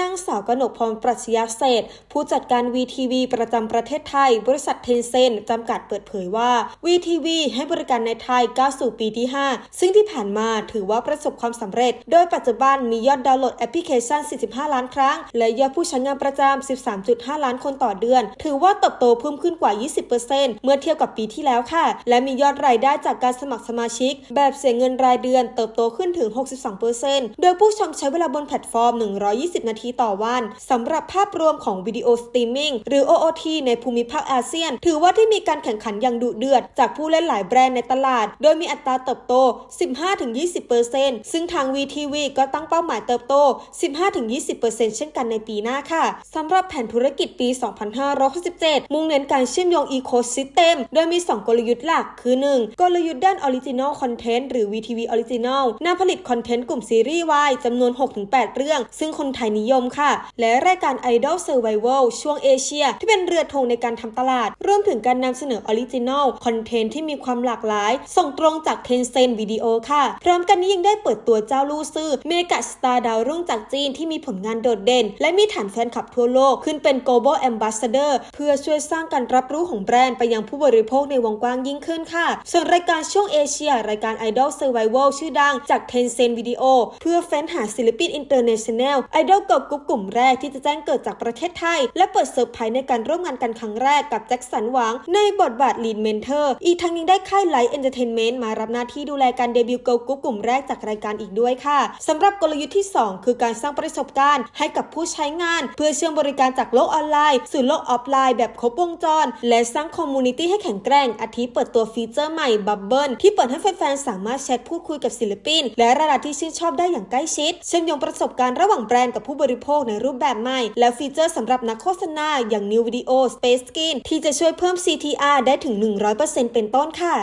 นางสาวกนกพรปรัชญาเศษ ผู้จัดการ VTV ประจำประเทศไทย บริษัทเทนเซนจำกัดเปิดเผยว่า VTV ให้บริการในไทยก้าวสู่ปีที่ 5 ซึ่งที่ผ่านมาถือว่าประสบความสำเร็จ โดยปัจจุบันมียอดดาวน์โหลดแอปพลิเคชัน 45 ล้านครั้ง และยอดผู้ใช้งานประจำ 13.5 ล้านคนต่อเดือน ถือว่าเติบโตเพิ่มขึ้นกว่า 20%เมื่อเทียบกับปีที่แล้วค่ะ และมียอดรายได้จากการสมัครสมาชิก แบบเสียเงินรายเดือนเติบโตขึ้นถึง 62%โดยผู้ชมใช้เวลาบนแพลตฟอร์ม 120 นาทีต่อวันสำหรับภาพรวมของวิดีโอสตรีมมิ่งหรือ OOT ในภูมิภาคอาเซียน ถือว่าที่มีการแข่งขันอย่างดุเดือด จากผู้เล่นหลายแบรนด์ในตลาด โดยมีอัตราเติบโต 15-20%ซึ่งทาง VTV ก็ตั้งเป้าหมายเติบโต 15-20%เช่นกันในปีหน้าค่ะสำหรับแผนธุรกิจปี 2567 มุ่งเน้นการเชื่อมโยงอีโคซิสเต็มโดยมี 2 กลยุทธ์หลัก คือ 1. กลยุทธ์ด้าน Original Content หรือ VTV Original นำผลิตคอนเทนต์กลุ่มซีรีส์วายจำนวน 6-8 เรื่อง ซึ่งคนไทยนิยมค่ะ และรายการ Idol Survival ช่วงเอเชีย ที่เป็นเรือธงในการทำตลาด รวมถึงการนำเสนอ Original Content ที่มีความหลากหลาย ส่งตรงจาก Tencent Video ค่ะ พร้อมกันนี้ยังได้เปิดตัวเจ้าลู่ซื่อเมกะสตาร์ดาวรุ่งจากจีนที่มีผลงานโดดเด่น และมีฐานแฟนคลับทั่วโลกขึ้นเป็น Global Ambassador เพื่อช่วยสร้างการรับรู้ของแบรนด์ไปยังผู้บริโภคในวงกว้างยิ่งขึ้นค่ะ ส่วนรายการช่วงเอเชีย รายการ Idol Survival ชื่อดังจาก Tencent Video เพื่อเฟ้นหาศิลปิน International Idol เกิร์ลกรุ๊ปกลุ่มแรกที่จะแจ้งเกิดจากประเทศไทย และเปิดเซอร์ไพรส์ในการร่วมงานกันครั้งแรกกับแจ็คสันหวัง ในบทบาท Lead Mentor อีกทั้งยังได้ค่ายไลท์เอนเตอร์เทนเมนต์มารับหน้าที่ดูแลการเดบิวต์เกิร์ลกรุ๊ปกลุ่มแรกจากรายการอีกด้วยค่ะสำหรับกลยุทธ์ที่ 2 คือการสร้างประสบการณ์ ให้กับผู้ใช้งาน เพื่อเชื่อมบริการจากโลกออนไลน์สู่โลกออฟไลน์แบบครบวงจร และสร้างคอมมูนิตี้ให้แข็งแกร่งอาทิเปิดตัวฟีเจอร์ใหม่บับเบิลที่เปิดให้แฟนๆสามารถแชทพูดคุยกับศิลปิน และระดับที่ชื่นชอบได้อย่างใกล้ชิด เชื่อมโยงประสบการณ์ระหว่างแบรนด์กับผู้บริโภคในรูปแบบใหม่ และฟีเจอร์สำหรับนักโฆษณาอย่าง New Video Space Skin ที่จะช่วยเพิ่ม CTR ได้ถึง 100%เป็นต้นค่ะ